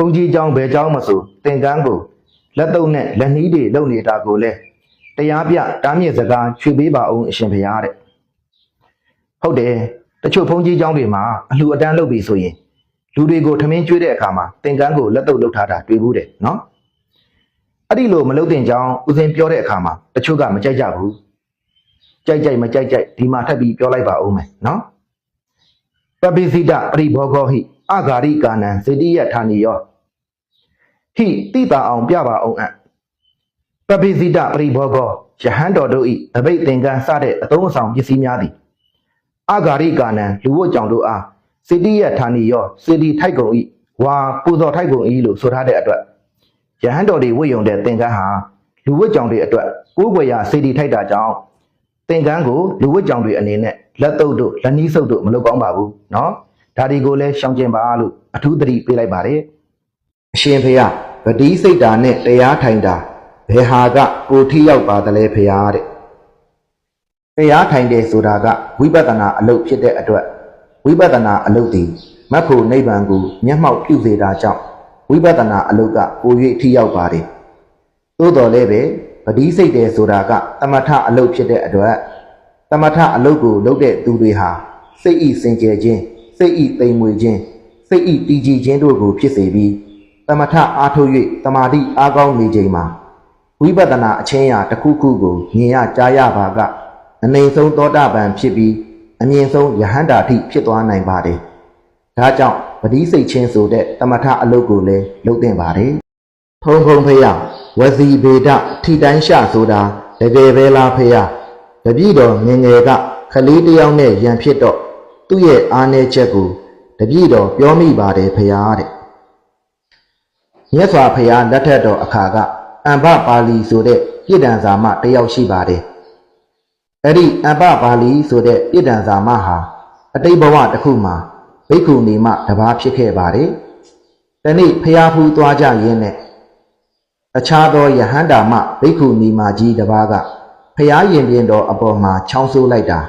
ုံကြီးเจ้าဘယ်เจ้าမဆိုသင်္ကန်းကိုလက်တုပ်နဲ့လက်နှီးတွေလုံနေတာကိုလဲတရားပြတားမြစ်စကားချွေပေးပါအောင်အရှင်ဘုရားတဲ့ဟုတ်တယ်တချို့ဘုန်းကြီးเจ้าတွေမှာအလှူအတန်းလုပ်ပြီဆိုရင်လူတွေကိုထမင်းကျွေးတဲ့အခါမှာသင်္ကန်းကိုလက်တုပ်လုပ်ထားတာတွေ့ဘူးတယ်နော်အဲ့ဒီလိုမလုပ်တဲ့ကြောင်းဦးစင်ပြောတဲ့အခါမှာတချို့ကမကြိုက်ကြဘူးကြိုက်ကြိုက်မကြိုက်ကြိုက်ဒီမှာထပ်ပြီးပြောလိုက်ပါဦးမယ်နော် ပပိစိတပရိဘောဂောဟိအဂါရိကာနံစေတိယဌာနိယော ဟိတိတာအောင်ပြပါအောင်အံ့ပပိစိတပရိဘောဂောယဟန်တော်တို့ဤတပိတ်သင်္ကန်းစတဲ့အသုံးအဆောင်ပစ္စည်းများသည်အဂါရိကာနံလူဝတ်ကြောင့်တို့အားစေတိယဌာနိယောစေတီထိုက်ကုန်ဤဝါပူဇော်ထိုက်ကုန်ဤလို့ဆိုထားတဲ့အတွက်ယဟန်တော်တွေဝတ်ယုံတဲ့သင်္ကန်းဟာလူဝတ်ကြောင့်တွေအတွက်ကိုးကွယ်ရာစေတီထိုက်တာကြောင့် သင်္ကန်းကိုလူဝတ်ကြောင်တွေအနေနဲ့လက်တုပ်တို့လက်နီးဆုပ်တို့မလုပ်ကောင်းပါဘူးเนาะဒါတွေကိုလည်းရှောင်ကျင်ပါလို့အထူးသတိပေးလိုက်ပါတယ်အရှင်ဖေယ ဗတိစိတ်တာနဲ့တရားထိုင်တာဘယ်ဟာကကိုထိရောက်ပါသလဲဖေယတဲ့တရားထိုင်တယ်ဆိုတာကဝိပဿနာအလုပ်ဖြစ်တဲ့အတွက်ဝိပဿနာအလုပ်ဒီမတ်ဖို့နိဗ္ဗာန်ကိုမျက်မှောက်ပြုစေတာကြောင့်ဝိပဿနာအလုပ်ကပို၍ထိရောက်ပါတယ်သို့တော်လည်းပဲပတိစိတ်တယ်ဆိုတာကတမထအလုတ်ဖြစ်တဲ့အတွက်တမထအလုတ်ကိုလုပ်တဲ့သူတွေဟာစိတ်ဤစင်ကြယ်ခြင်းစိတ်ဤတိမ်မွေခြင်းစိတ်ဤတည်ကြည်ခြင်းတို့ကိုဖြစ်စေပြီး တမထအားထုတ်၍တမာတိအားကောင်းနေချိန်မှာဝိပဿနာအချင်းရာတစ်ခုခုကိုမြင်ရကြားရပါကအနေဆုံးသောတာပန်ဖြစ်ပြီးအမြင့်ဆုံးယဟန္တာထိဖြစ်သွားနိုင်ပါတယ်။ဒါကြောင့်ပတိစိတ်ချင်းဆိုတဲ့တမထအလုတ်ကိုလည်းလုပ်သင့်ပါတယ်ဖုံဖုံဖေယဝစီဗေဒထိတိုင်းရှဆိုတာတကယ်ပဲလားဖေယတပည့်တော်ငယ်ငယ်ကခလေးတစ်ယောက်နဲ့ရန်ဖြစ်တော့သူ့ရဲ့အားနည်းချက်ကိုတပည့်တော်ပြောမိပါတယ်ဖေယတဲ့ မြတ်စွာဘုရားလက်ထက်တော်အခါကအမ္ဘပါဠိဆိုတဲ့ပြည်တံစာမတစ်ယောက်ရှိပါတယ်အဲ့ဒီအမ္ဘပါဠိဆိုတဲ့ပြည်တံစာမဟာအတိတ်ဘဝတစ်ခုမှာဘိက္ခုနီမတစ်ပါးဖြစ်ခဲ့ပါတယ်တနေ့ဖျားဖူးသွားကြရင်းနဲ့အခြားသောယဟန္တာမဘိက္ခုနီမာကြီးတစ်ပါးကဖျားရင်ပြင်တော်အပေါ်မှာချောင်းဆိုးလိုက်တာ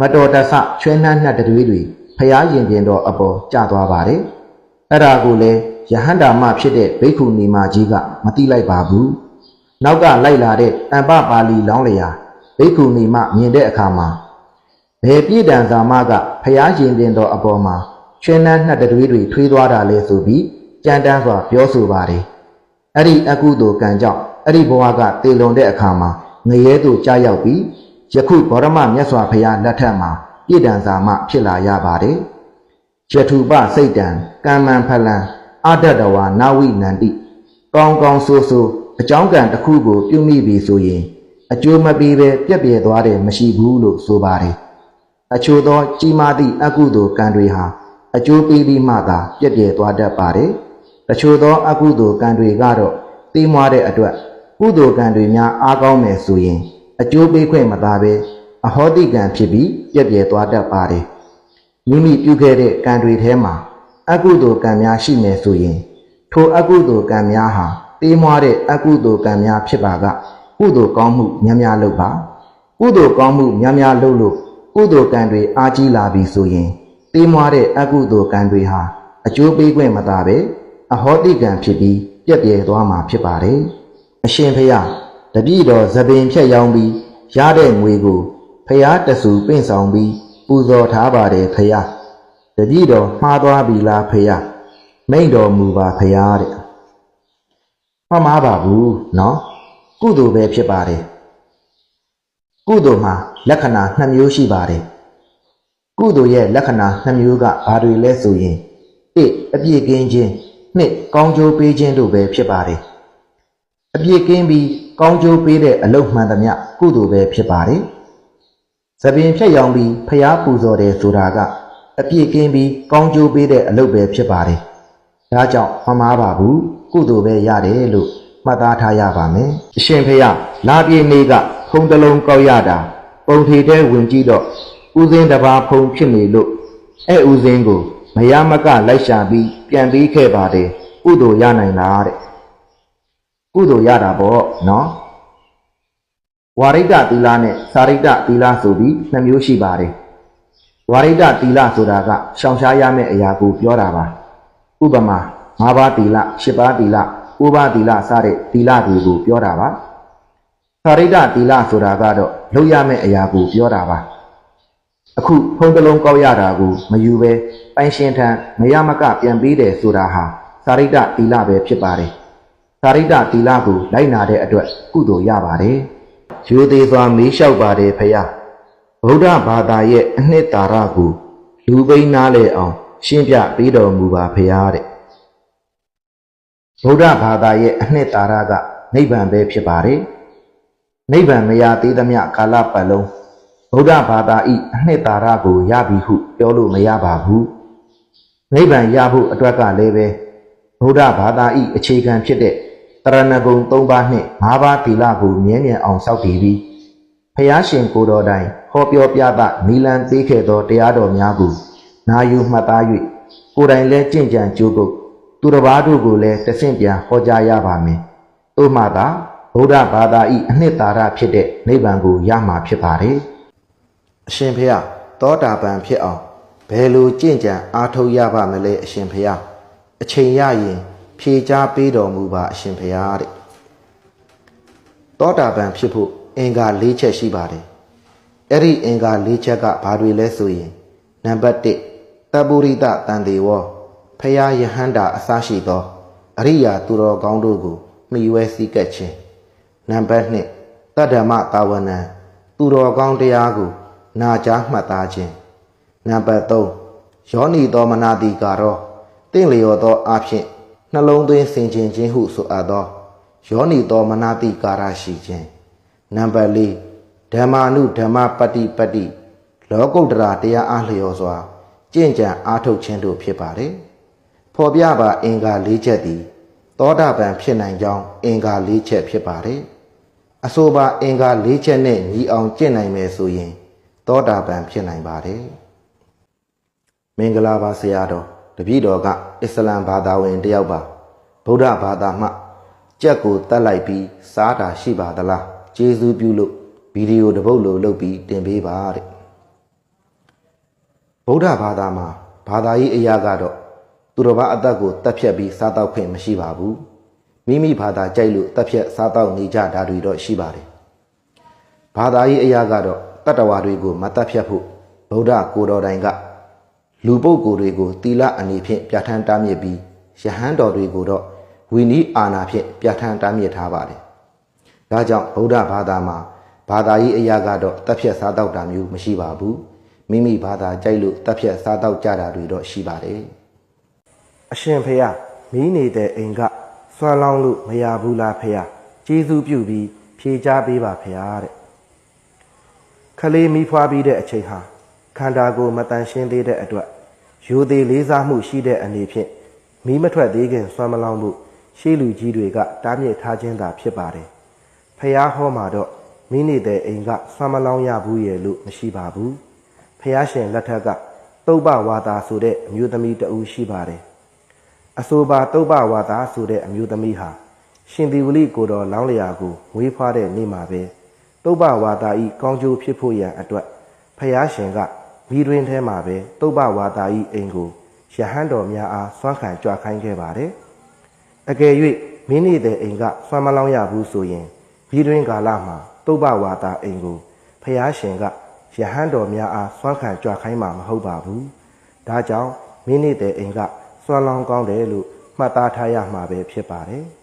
မတော်တဆချွဲနှမ်းနှက်တွေတွေဖျားရင်ပြင်တော်အပေါ်ကျသွားပါတယ်အဲ့ဒါကိုလေ ယဟန္တာမဖြစ်တဲ့ဘိက္ခုနီမာကြီးကမတိလိုက်ပါဘူးနောက်ကလိုက်လာတဲ့အမ္ပပါဠိလောင်းလျာဘိက္ခုနီမမြင်တဲ့အခါမှာဘယ်ပြည်တံဇာမကဖျားရင်ပြင်တော်အပေါ်မှာချွဲနှမ်းနှက်တွေတွေထွေးသွားတာလဲဆိုပြီးကြမ်းတမ်းစွာပြောဆိုပါတယ်အဲ့ဒီအကုသိုလ်ကံကြောင့်အဲ့ဒီဘဝကတည်လွန်တဲ့အခါမှာငရဲသို့ကြားရောက်ပြီးယခုဗောဓမမြတ်စွာဘုရားလက်ထက်မှာပြည်တံစာမဖြစ်လာရပါတယ်။ယထုပစိတ်တံကမ္မံဖလံ အတ္တတဝါနာဝိနန္တိကောင်းကောင်းဆိုးဆိုးအကြောင်းကံတစ်ခုကိုပြုမိပြီဆိုရင်အကျိုးမပေးပဲပြက်ပြယ်သွားတယ်မရှိဘူးလို့ဆိုပါတယ်။အချို့သောကြီးမားသည့်အကုသိုလ်ကံတွေဟာအကျိုးပေးပြီးမှသာပြက်ပြယ်သွားတတ်ပါတယ်။တချို့သောအကုသိုလ်ကံတွေကတော့သိမွားတဲ့အတွက်ကုသိုလ်ကံတွေများအားကောင်းမယ်ဆိုရင်အကျိုးပေးခွင့်မသာပဲအဟောတိကံဖြစ်ပြီးပြည့်ပြည့်သွားတတ်ပါတယ်မိမိပြုခဲ့တဲ့ကံတွေထဲမှာ အကုသိုလ်ကံများရှိမယ်ဆိုရင် ထိုအကုသိုလ်ကံများဟာသိမွားတဲ့အကုသိုလ်ကံများဖြစ်ပါကကုသိုလ်ကောင်းမှုများများလုပ်ပါကုသိုလ်ကောင်းမှုများများလုပ်လို့ကုသိုလ်ကံတွေအားကြီးလာပြီဆိုရင်သိမွားတဲ့အကုသိုလ်ကံတွေဟာအကျိုးပေးခွင့်မသာပဲအဟောတိကံဖြစ်ပြီးပြက်ပြယ်သွားမှာဖြစ်ပါတယ်။အရှင်ဖျားတပည့်တော်သပင်ဖြတ်ရောင်းပြီးရတဲ့ငွေကိုဖျားတဆူပင့်ဆောင်ပြီးပူဇော်ထားပါတယ်ဖျား။ တပည့်တော်မှားသွားပြီလားဖျား။မိန့်တော်မူပါဖျားတဲ့။မှတ်မှားပါဘူးနော်။ကုသိုလ်ပဲဖြစ်ပါတယ်။ကုသိုလ်မှာလက္ခဏာနှစ်မျိုးရှိပါတယ်။ကုသိုလ်ရဲ့လက္ခဏာနှစ်မျိုးကဘာတွေလဲဆိုရင် 1. အပြည့်ကင်းခြင်း 2. ကောင်းကျိုးပေးခြင်းတို့ပဲဖြစ်ပါတယ်။အပြည့်ကင်းပြီးကောင်းကျိုးပေးတဲ့အလုပ်မှန်သမျှကုသိုလ်ပဲဖြစ်ပါတယ်။သပင်ဖြတ်ရောင်ပြီးဖျားပူဇော်တယ်ဆိုတာက အပြည့်ကင်းပြီးကောင်းကျိုးပေးတဲ့အလုပ်ပဲဖြစ်ပါတယ်။ဒါကြောင့်မမှားပါဘူးကုသိုလ်ပဲရတယ်လို့မှတ်သားထားရပါမယ်။အရှင်ဖျားလာပြေနေကဖုံးတစ်လုံးကောက်ရတာပုံထေတဲ့ဝင်ကြည့်တော့ဦးစင်းတစ်ပါးဖုံးဖြစ်နေလို့အဲ့ဦးစင်းကိုမရမကလိုက်ရှာပြီးပြန်ပြီးခဲ့ပါတယ်ကုသိုလ်ရနိုင်လားတဲ့ကုသိုလ်ရတာပေါ့နော်ဝါရိတသီလနဲ့စာရိတသီလဆိုပြီးနှစ်မျိုးရှိပါတယ် ဝါရိတသီလဆိုတာကရှောင်ရှားရမယ့်အရာကိုပြောတာပါဥပမာ၅ပါးတီလ၈ပါးတီလ၉ပါးတီလစတဲ့တီလတွေကိုပြောတာပါသာရိတ္တတီလဆိုတာကတော့လုပ်ရမယ့်အရာကိုပြောတာပါအခုဖုံးတစ်လုံးကောက်ရတာကိုမယူပဲပိုင်ရှင်ထံမရမကပြန်ပေးတယ်ဆိုတာဟာသာရိတ္တတီလပဲဖြစ်ပါတယ်သာရိတ္တတီလကိုလိုက်နာတဲ့အတွက်ကုသိုလ်ရပါတယ်ယူသေးစွာမေးလျှောက်ပါတယ်ဖယား ဗုဒ္ဓဘာသာရဲ့အနှစ်သာရကိုလူပိန်းနားလေအောင် ရှင်းပြပေးတော်မူပါဖရာတဲ့ဗုဒ္ဓဘာသာရဲ့အနှစ်သာရကနိဗ္ဗာန်ပဲဖြစ်ပါတယ်နိဗ္ဗာန်မရသေးသမျှကာလပတ်လုံးဗုဒ္ဓဘာသာဤအနှစ်သာရကိုရပြီဟု ပြောလို့မရပါဘူးနိဗ္ဗာန်ရဖို့အတွက်ကလည်းပဲဗုဒ္ဓဘာသာဤအခြေခံဖြစ်တဲ့တရဏဂုံ၃ပါးနှင့်၅ပါးသီလကိုမြဲမြံအောင်စောင့်တည်ပြီး ဖျားရှင်ကိုတော်တိုင်ဟောပြောပြသနီလန်ပေးခဲ့သောတရားတော်များကိုနာယူမှတ်သား၍ကိုယ်တိုင်လည်းကြင့်ကြံကြိုးကုပ်သူတစ်ပါးတို့ကိုလည်းတဆင့်ပြန်ဟောကြားရပါမယ်။သို့မှသာဗုဒ္ဓဘာသာဤအနှစ်သာရဖြစ်တဲ့နိဗ္ဗာန်ကိုရမှာဖြစ်ပါတယ်။အရှင်ဖျားသောတာပန်ဖြစ်အောင်ဘယ်လိုကြင့်ကြံအားထုတ်ရပါမလဲအရှင်ဖျားအချိန်ရရင်ဖြေချပေးတော်မူပါအရှင်ဖျားတဲ့သောတာပန်ဖြစ်ဖို့ အင်္ဂါ၄ချက်ရှိပါတယ်။အဲ့ဒီအင်္ဂါ၄ချက်ကဘာတွေလဲဆိုရင်နံပါတ်1တပ္ပုရိတတန်တေဝဖယားယဟန္တာအစရှိသောအရိယာသူတော်ကောင်းတို့ကိုမှီဝဲစည်းကပ်ခြင်းနံပါတ်2တတ္တမတာဝနံသူတော်ကောင်းတရားကိုနာကြားမှတ်သားခြင်းနံပါတ်3ယောနီသောမနာတိကာရောတင့်လျော်သောအဖြစ်နှလုံးသွင်းဆင်ခြင်ခြင်းဟုဆိုအပ်သောယောနီတော်မနာတိကာရရှိခြင်း နံပါတ်၄ဓမ္မာနုဓမ္မပတ္တိပတ္တိလောကုတ္တရာတရားအားလျော်စွာကြင့်ကြံအားထုတ်ခြင်းတို့ဖြစ်ပါတယ်ဖော်ပြပါအင်္ဂါ၄ချက်သည်သောတာပန်ဖြစ်နိုင်ကြောင်းအင်္ဂါ၄ချက်ဖြစ်ပါတယ်အဆိုပါအင်္ဂါ၄ချက်နဲ့ညီအောင်ကျင့်နိုင်မယ်ဆိုရင် သောတာပန်ဖြစ်နိုင်ပါတယ်မင်္ဂလာပါဆရာတော်တပည့်တော်ကအစ္စလမ်ဘာသာဝင်တစ်ယောက်ပါဗုဒ္ဓဘာသာမှကြက်ကိုတတ်လိုက်ပြီးစားတာရှိပါသလား ကျေးဇူးပြုလို့ဗီဒီယိုတစ်ပုတ်လိုလုပ်ပြီးတင်ပေးပါတဲ့ဗုဒ္ဓဘာသာမှာဘာသာရေးအရာကတော့သူတော်ဘာအသက်ကိုတက်ဖြတ်ပြီးစားတော့ခွင့်မရှိပါဘူးမိမိဘာသာကြိုက်လို့တက်ဖြတ်စားတော့နေကြတာတွေတော့ရှိပါတယ်ဘာသာရေးအရာကတော့တတ္တဝါတွေကိုမတက်ဖြတ်ဖို့ဗုဒ္ဓကိုတော်တိုင်ကလူပုဂ္ဂိုလ်တွေကိုတီလအနေဖြင့်ပြဋ္ဌာန်းတားမြစ်ပြီးယဟန်တော်တွေကိုတော့ဝီနီးအာနာဖြင့်ပြဋ္ဌာန်းတားမြစ်ထားပါတယ်။ ဒါကြောင့်ဗုဒ္ဓဘာသာမှာဘာသာရေးအရာကတော့တက်ဖြတ်စားတော့တာမျိုးမရှိပါဘူး။မိမိဘာသာကြိုက်လို့တက်ဖြတ်စားတော့ကြတာတွေတော့ရှိပါတယ်။အရှင်ဖေယမီးနေတဲ့အိမ်ကဆွမ်းလောင်းလို့မရဘူးလားဖေယကျေးဇူးပြုပြီးဖြေချပေးပါဖေယတဲ့။ခလေးမိဖွားပြီးတဲ့အချိန်ဟာခန္ဓာကိုယ်မတန်ရှင်းသေးတဲ့အတွက်ရိုသေလေးစားမှုရှိတဲ့အနေဖြင့်မီးမထွက်သေးခင်ဆွမ်းမလောင်းမှုရှေးလူကြီးတွေကတားမြစ်ထားခြင်းသာဖြစ်ပါတယ်။ ဖះဟောမှာတော့မိနေတဲ့အိမ်ကဆွမ်းမလောင်းရဘူးရဲ့လို့မရှိပါဘူး။ဖះရှင်လက်ထက်ကတုပ်ပဝါသာဆိုတဲ့အမျိုးသမီးတဦးရှိပါတယ်။အဆိုပါတုပ်ပဝါသာဆိုတဲ့အမျိုးသမီးဟာရှင်ဒီဝလိကိုတော်လောင်းလျာကိုမွေးဖွားတဲ့နေ့မှာပဲတုပ်ပဝါသာဤကောင်းကျိုးဖြစ်ဖို့ရန်အတွက်ဖះရှင်ကမိတွင်ထဲမှာပဲတုပ်ပဝါသာဤအိမ်ကိုရဟန်းတော်များအားဆွမ်းခံကြွခိုင်းခဲ့ပါတယ်။အကယ်၍မင်းနေတဲ့အိမ်ကဆွမ်းမလောင်းရဘူးဆိုရင် ဒီတွင်ကာလမှာတုပ်ပဝါသာအိမ်ကိုဖျားရှင်ကရဟန်းတော်များအားဆွမ်းခံကြွခိုင်းမှာမဟုတ်ပါဘူး။ဒါကြောင့်မင်းနေတဲ့အိမ်ကဆွမ်းလောင်းကောင်းတယ်လို့မှတ်သားထားရမှာပဲဖြစ်ပါတယ်။